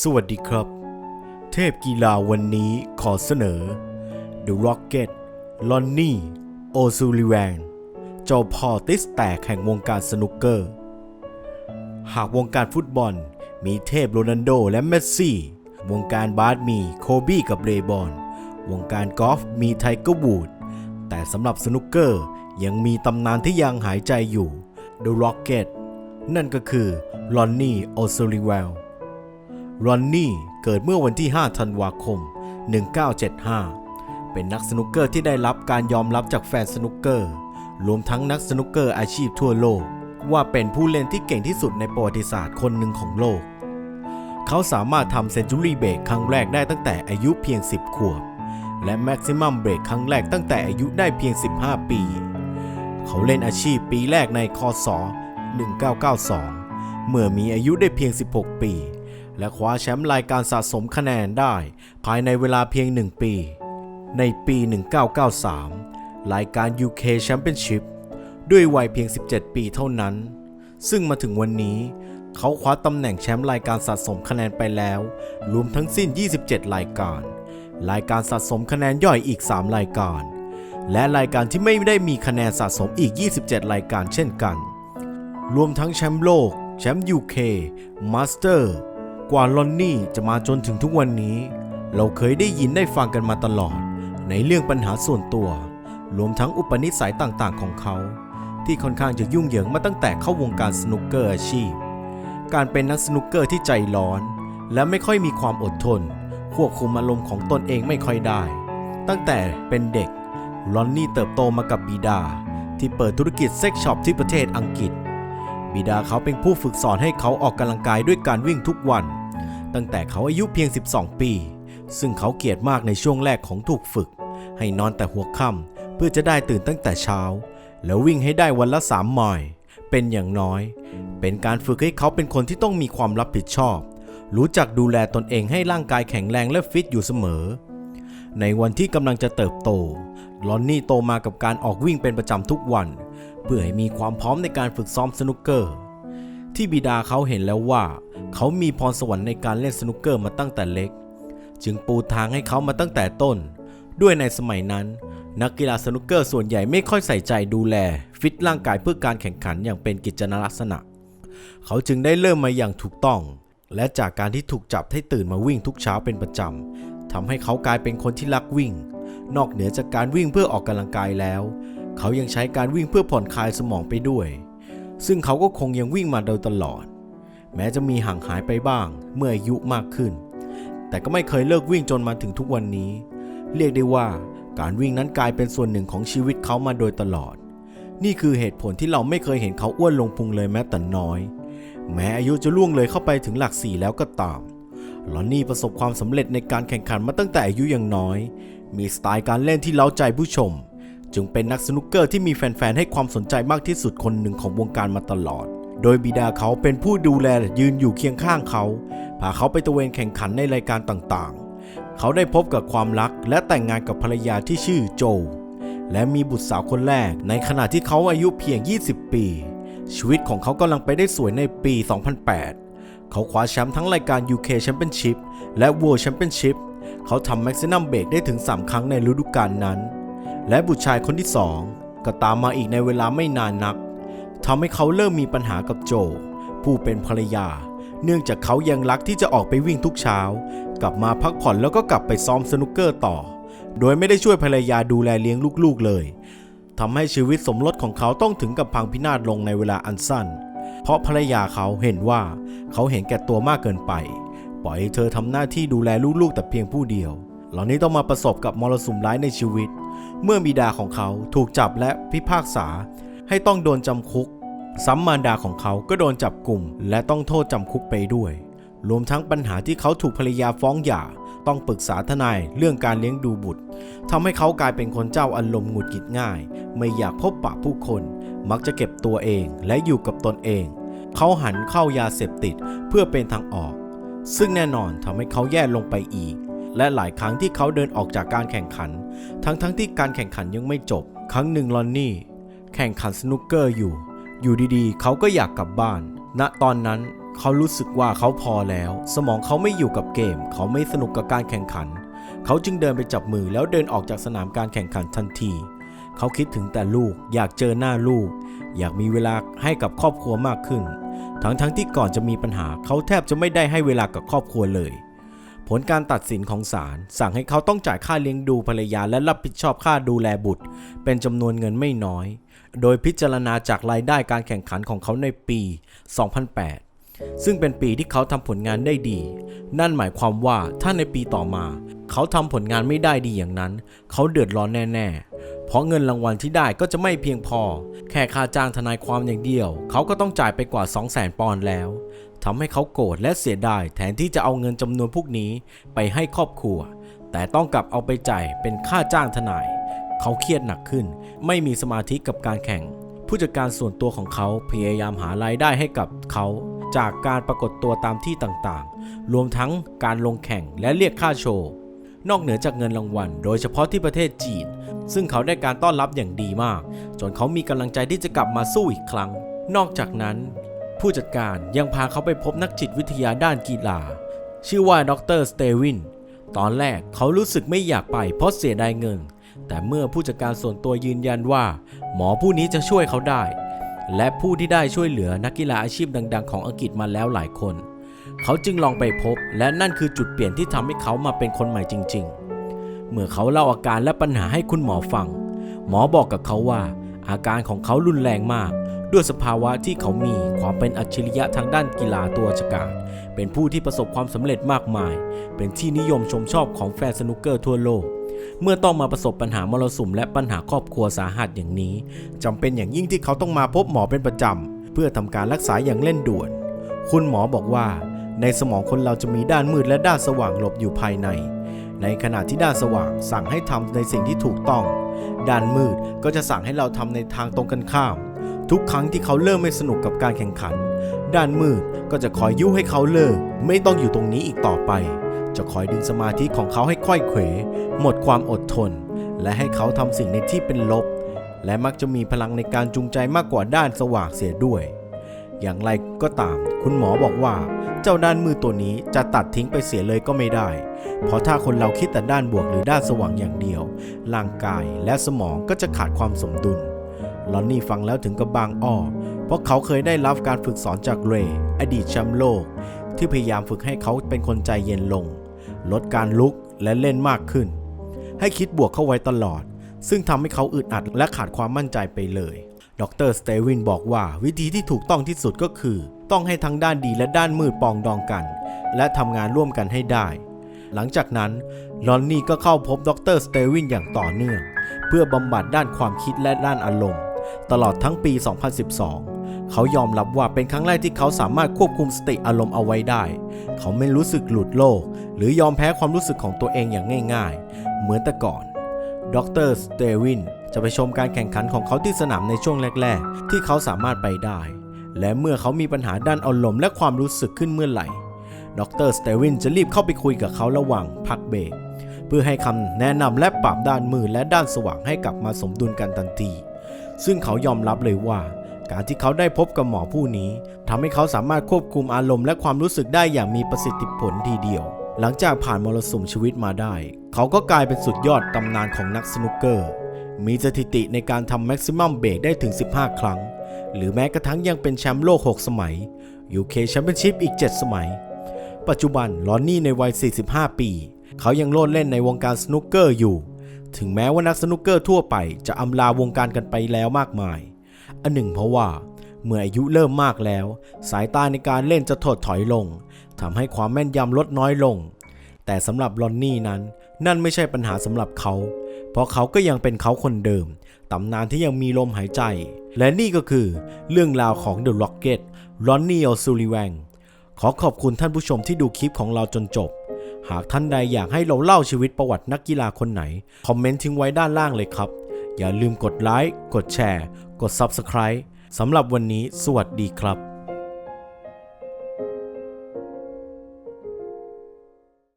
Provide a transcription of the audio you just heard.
สวัสดีครับ เทพกีฬาวันนี้ขอเสนอ The Rocket ลอนนี่ โอซูลิแวนเจ้าพ่อติสแตกแห่งวงการสนุกเกอร์ หากวงการฟุตบอลมีเทพโรนัลโดและเมสซี่ วงการบาสมีโคบี้กับเรย์บอน วงการกอล์ฟมีไทเกอร์วูด แต่สำหรับสนุกเกอร์ยังมีตำนานที่ยังหายใจอยู่ The Rocket นั่นก็คือลอนนี่ โอซูลิแวน รอนนี่เกิดเมื่อวันที่ 5 ธันวาคม 1975 เป็นนักสนุกเกอร์ที่ได้รับการยอมรับจากแฟนสนุกเกอร์ รวมทั้งนักสนุกเกอร์อาชีพทั่วโลก ว่าเป็นผู้เล่นที่เก่งที่สุดในประวัติศาสตร์คนหนึ่งของโลก เขาสามารถทำเซนจูรี่เบรกครั้งแรกได้ตั้งแต่อายุเพียง 10 ขวบ และแม็กซิมัมเบรกครั้งแรกตั้งแต่อายุได้เพียง 15 ปี เขาเล่นอาชีพปีแรกในคศ1992 เมื่อมีอายุได้เพียง 16 ปี และคว้าแชมป์รายการสะสมคะแนนได้ ภายในเวลาเพียง 1 ปี ในปี 1993 รายการ UK Championship ด้วยวัยเพียง 17 ปีเท่านั้น ซึ่งมาถึงวันนี้ เขาคว้าตำแหน่งแชมป์รายการสะสมคะแนนไปแล้ว รวมทั้งสิ้น 27 รายการ รายการสะสมคะแนนย่อยอีก 3 รายการ และรายการที่ไม่ได้มีคะแนนสะสมอีก 27 รายการเช่นกัน รวมทั้งแชมป์โลก แชมป์ UK มาสเตอร์ กว่าลอนนี่จะมาจนถึงทุกวันนี้ เราเคยได้ยินได้ฟังกันมาตลอด ในเรื่องปัญหาส่วนตัว รวมทั้งอุปนิสัยต่างๆ ของเขา ที่ค่อนข้างจะยุ่งเหยิงมาตั้งแต่เข้าวงการสนุกเกอร์อาชีพ การเป็นนักสนุกเกอร์ที่ใจร้อน และไม่ค่อยมีความอดทน ควบคุมอารมณ์ของตนเองไม่ค่อยได้ ตั้งแต่เป็นเด็กลอนนี่เติบโตมากับบิดา ที่เปิดธุรกิจเซ็กช็อปที่ประเทศอังกฤษบิดาเขาเป็นผู้ฝึกสอนให้เขาออกกำลังกายด้วยการวิ่งทุกวัน ตั้งแต่เขาอายุเพียง 12 ปี ซึ่งเขาเกลียดมากในช่วงแรกของถูกฝึก ให้นอนแต่หัวค่ำเพื่อจะได้ตื่นตั้งแต่เช้า แล้ววิ่งให้ได้วันละ3ไมล์เป็นอย่างน้อย เป็นการฝึกให้เขาเป็นคนที่ต้องมีความรับผิดชอบ รู้จักดูแลตนเองให้ร่างกายแข็งแรงและฟิตอยู่เสมอ ในวันที่กำลังจะเติบโตลอนนี่โตมากับการออกวิ่งเป็นประจำทุกวัน เพื่อให้มีความพร้อมในการฝึกซ้อมสนุกเกอร์ ที่บิดาเขาเห็นแล้วว่า เขามีพรสวรรค์ในการเล่นสนุกเกอร์มาตั้งแต่เล็ก จึงปูทางให้เขามาตั้งแต่ต้น ด้วยในสมัยนั้น นักกีฬาสนุกเกอร์ส่วนใหญ่ไม่ค่อยใส่ใจดูแล ฟิตร่างกายเพื่อการแข่งขันอย่างเป็นกิจลักษณะ เขาจึงได้เริ่มมาอย่างถูกต้อง และจากการที่ถูกจับให้ตื่นมาวิ่งทุกเช้าเป็นประจำทำให้เขากลายเป็นคนที่รักวิ่ง นอกเหนือจากการวิ่งเพื่อออกกำลังกายแล้ว เขายังใช้การวิ่งเพื่อผ่อนคลายสมองไปด้วย ซึ่งเขาก็คงยังวิ่งมาโดยตลอด แม้จะมีห่างหายไปบ้างเมื่ออายุมากขึ้น แต่ก็ไม่เคยเลิกวิ่งจนมาถึงทุกวันนี้ เรียกได้ว่าการวิ่งนั้นกลายเป็นส่วนหนึ่งของชีวิตเขามาโดยตลอด นี่คือเหตุผลที่เราไม่เคยเห็นเขาอ้วนลงพุงเลยแม้แต่น้อย แม้อายุจะล่วงเลยเข้าไปถึงหลักสี่แล้วก็ตามลอนนี่ประสบความสำเร็จในการแข่งขันมาตั้งแต่อายุยังน้อย มีสไตล์การเล่นที่เล้าใจผู้ชม จึงเป็นนักสนุกเกอร์ที่มีแฟนๆ ให้ความสนใจมากที่สุดคนหนึ่งของวงการมาตลอด โดยบิดาเขาเป็นผู้ดูแลยืนอยู่เคียงข้างเขา พาเขาไปตะเวนแข่งขันในรายการต่างๆ เขาได้พบกับความรักและแต่งงานกับภรรยาที่ชื่อโจ และมีบุตรสาวคนแรก ในขณะที่เขาอายุเพียง 20 ปี ชีวิตของเขากำลังไปได้สวยในปี 2008 เขาคว้าแชมป์ทั้งรายการ UK Championship และ World Championship เขาทำแม็กซินัมเบรกได้ถึง 3 ครั้งในฤดูกาลนั้น และบุตรชายคนที่2ก็ตามมาอีกในเวลาไม่นานนักทำให้เขาเริ่มมีปัญหากับโจ ผู้เป็นภรรยา เนื่องจากเขายังรักที่จะออกไปวิ่งทุกเช้า กลับมาพักผ่อนแล้วก็กลับไปซ้อมสนุกเกอร์ต่อ โดยไม่ได้ช่วยภรรยาดูแลเลี้ยงลูกๆเลยทำให้ชีวิตสมรสของเขาต้องถึงกับพังพินาศลงในเวลาอันสั้น เพราะภรรยาเขาเห็นว่าเขาเห็นแก่ตัวมากเกินไป ปล่อยให้เธอทำหน้าที่ดูแลลูกๆแต่เพียงผู้เดียว เหล่านี้ต้องมาประสบกับมรสุมร้ายในชีวิต เมื่อบิดาของเขาถูกจับและพิพากษา ให้ต้องโดนจำคุกซ้ำมารดาของเขาก็โดนจับกลุ่ม และต้องโทษจำคุกไปด้วย รวมทั้งปัญหาที่เขาถูกภรรยาฟ้องหย่า ต้องปรึกษาทนายเรื่องการเลี้ยงดูบุตรทำให้เขากลายเป็นคนเจ้าอารมณ์หงุดหงิดง่าย ไม่อยากพบปะผู้คน มักจะเก็บตัวเองและอยู่กับตนเอง เขาหันเข้ายาเสพติดเพื่อเป็นทางออก ซึ่งแน่นอนทำให้เขาแย่ลงไปอีก และหลายครั้งที่เขาเดินออกจากการแข่งขัน ทั้งๆทที่การแข่งขันยังไม่จบ ครั้งหนึ่งลอนนี่ แข่งขันสนุกเกอร์อยู่ อยู่ดีๆ เขาก็อยากกลับบ้าน ณตอนนั้นเขารู้สึกว่าเขาพอแล้ว สมองเขาไม่อยู่กับเกม เขาไม่สนุกกับการแข่งขัน เขาจึงเดินไปจับมือแล้วเดินออกจากสนามการแข่งขันทันที เขาคิดถึงแต่ลูก อยากเจอหน้าลูก อยากมีเวลาให้กับครอบครัวมากขึ้น ทั้งทั้งๆที่ก่อนจะมีปัญหา เขาแทบจะไม่ได้ให้เวลากับครอบครัวเลย ลการตัดสินของศาลสั่งให้เขาต้องจ่ายค่าเลี้ยงดูภรรยาและรับผิดชอบค่าดูแลบุตร เป็นจำนวนเงินไม่น้อย โดยพิจารณาจากรายได้การแข่งขันของเขาในปี 2008 ซึ่งเป็นปีที่เขาทำผลงานได้ดี นั่นหมายความว่าถ้าในปีต่อมา เขาทำผลงานไม่ได้ดีอย่างนั้น เขาเดือดร้อนแน่ๆ เพราะเงินรางวัลที่ได้ก็จะไม่เพียงพอ แค่ค่าจ้างทนายความอย่างเดียว เขาก็ต้องจ่ายไปกว่า 200,000ปอนด์แล้ว ทำให้เขาโกรธและเสียดายแทนที่จะเอาเงินจำนวนพวกนี้ไปให้ครอบครัว แต่ต้องกลับเอาไปจ่ายเป็นค่าจ้างทนาย เขาเครียดหนักขึ้น ไม่มีสมาธิกับการแข่ง ผู้จัดการส่วนตัวของเขาพยายามหารายได้ให้กับเขาจากการปรากฏตัวตามที่ต่างๆ รวมทั้งการลงแข่งและเรียกค่าโชว์ นอกเหนือจากเงินรางวัล โดยเฉพาะที่ประเทศจีน ซึ่งเขาได้การต้อนรับอย่างดีมาก จนเขามีกำลังใจที่จะกลับมาสู้อีกครั้ง นอกจากนั้น ผู้จัดการยังพาเขาไปพบนักจิตวิทยาด้านกีฬา ชื่อว่าดรสเตวิน ตอนแรกเขารู้สึกไม่อยากไปเพราะเสียดายเงิน แต่เมื่อผู้จัดการส่วนตัวยืนยันว่า หมอผู้นี้จะช่วยเขาได้ และผู้ที่ได้ช่วยเหลือนักกีฬาอาชีพดัง ๆ ของอังกฤษมาแล้วหลายคน เขาจึงลองไปพบ และนั่นคือจุดเปลี่ยนที่ทำให้เขามาเป็นคนใหม่จริง ๆ เมื่อเขาเล่าอาการและปัญหาให้คุณหมอฟัง หมอบอกกับเขาว่า อาการของเขารุนแรงมาก ด้วยสภาวะที่เขามีความเป็นอัจฉริยะทางด้านกีฬาตัวฉกาจเป็นผู้ที่ประสบความสำเร็จมากมาย เป็นที่นิยมชมชอบของแฟนสนุกเกอร์ทั่วโลก เมื่อต้องมาประสบปัญหามรสุมและปัญหาครอบครัวสาหัสอย่างนี้จำเป็นอย่างยิ่งที่เขาต้องมาพบหมอเป็นประจำเพื่อทำการรักษาอย่างเร่งด่วน คุณหมอบอกว่า ในสมองคนเราจะมีด้านมืดและด้านสว่างหลบอยู่ภายใน ในขณะที่ด้านสว่างสั่งให้ทำในสิ่งที่ถูกต้อง ด้านมืดก็จะสั่งให้เราทำในทางตรงกันข้าม ทุกครั้งที่เขาเริ่มไม่สนุกกับการแข่งขัน ด้านมืดก็จะคอยยุให้เขาเลิก ไม่ต้องอยู่ตรงนี้อีกต่อไป จะคอยดึงสมาธิของเขาให้ค่อยเขว หมดความอดทน และให้เขาทำสิ่งในที่เป็นลบ และมักจะมีพลังในการจูงใจมากกว่าด้านสว่างเสียด้วย อย่างไรก็ตาม คุณหมอบอกว่า เจ้าด้านมืดตัวนี้จะตัดทิ้งไปเสียเลยก็ไม่ได้ เพราะถ้าคนเราคิดแต่ด้านบวกหรือด้านสว่างอย่างเดียว ร่างกายและสมองก็จะขาดความสมดุล ลอนนี่ฟังแล้วถึงกับบางอ้อ เพราะเขาเคยได้รับการฝึกสอนจากเรย์อดีตแชมป์โลก ที่พยายามฝึกให้เขาเป็นคนใจเย็นลง ลดการลุกและเล่นมากขึ้น ให้คิดบวกเข้าไว้ตลอด ซึ่งทำให้เขาอึดอัดและขาดความมั่นใจไปเลย ดรสเตวินบอกว่าวิธีที่ถูกต้องที่สุดก็คือ ต้องให้ทั้งด้านดีและด้านมืดปองดองกัน และทำงานร่วมกันให้ได้ หลังจากนั้นลอนนี่ก็เข้าพบดรสเตวินอย่างต่อเนื่อง พื่อบำบัดด้านความคิดและด้านอารมณ์ ตลอดทั้งปี 2012 เขายอมรับว่าเป็นครั้งแรกที่เขาสามารถควบคุมสติอารมณ์เอาไว้ได้ เขาไม่รู้สึกหลุดโลก หรือยอมแพ้ความรู้สึกของตัวเองอย่างง่าย ๆ เหมือนแต่ก่อน ดรสเตวินจะไปชมการแข่งขันของเขาที่สนามในช่วงแรก ๆ ที่เขาสามารถไปได้ และเมื่อเขามีปัญหาด้านอารมณ์และความรู้สึกขึ้นเมื่อไหร่ ดรสเตวินจะรีบเข้าไปคุยกับเขาระหว่างพักเบรก พื่อให้คำแนะนำและปรับด้านมืดและด้านสว่างให้กลับมาสมดุลกันทันที ซึ่งเขายอมรับเลยว่า การที่เขาได้พบกับหมอผู้นี้ทำให้เขาสามารถควบคุมอารมณ์และความรู้สึกได้อย่างมีประสิทธิผลทีเดียว หลังจากผ่านมรสุมชีวิตมาได้ เขาก็กลายเป็นสุดยอดตำนานของนักสนุกเกอร์ มีสถิติในการทำแม็กซิมัมเบรกได้ถึง 15 ครั้ง หรือแม้กระทั่งยังเป็นแชมป์โลก 6 สมัย UK Championship อีก 7 สมัย ปัจจุบันลอนนี่ในวัย 45 ปี เขายังโลดเล่นในวงการสนุกเกอร์อยู่ ถึงแม้ว่านักสนุกเกอร์ทั่วไปจะอำลาวงการกันไปแล้วมากมาย อันหนึ่งเพราะว่าเมื่ออายุเริ่มมากแล้ว สายตาในการเล่นจะถดถอยลงทำให้ความแม่นยำลดน้อยลง แต่สำหรับลอนนี่นั้น นั่นไม่ใช่ปัญหาสำหรับเขา เพราะเขาก็ยังเป็นเขาคนเดิมตำนานที่ยังมีลมหายใจ และนี่ก็คือเรื่องราวของ The Rocket รอนนี่ o ซูลิแวงขอขอบคุณท่านผู้ชมที่ดูคลิปของเราจนจบ หากท่านใดอยากให้เราเล่าชีวิตประวัตินักกีฬาคนไหน คอมเมนต์ทิ้งไว้ด้านล่างเลยครับ อย่าลืมกดไลค์ กดแชร์ กด Subscribe สำหรับวันนี้สวัสดีครับ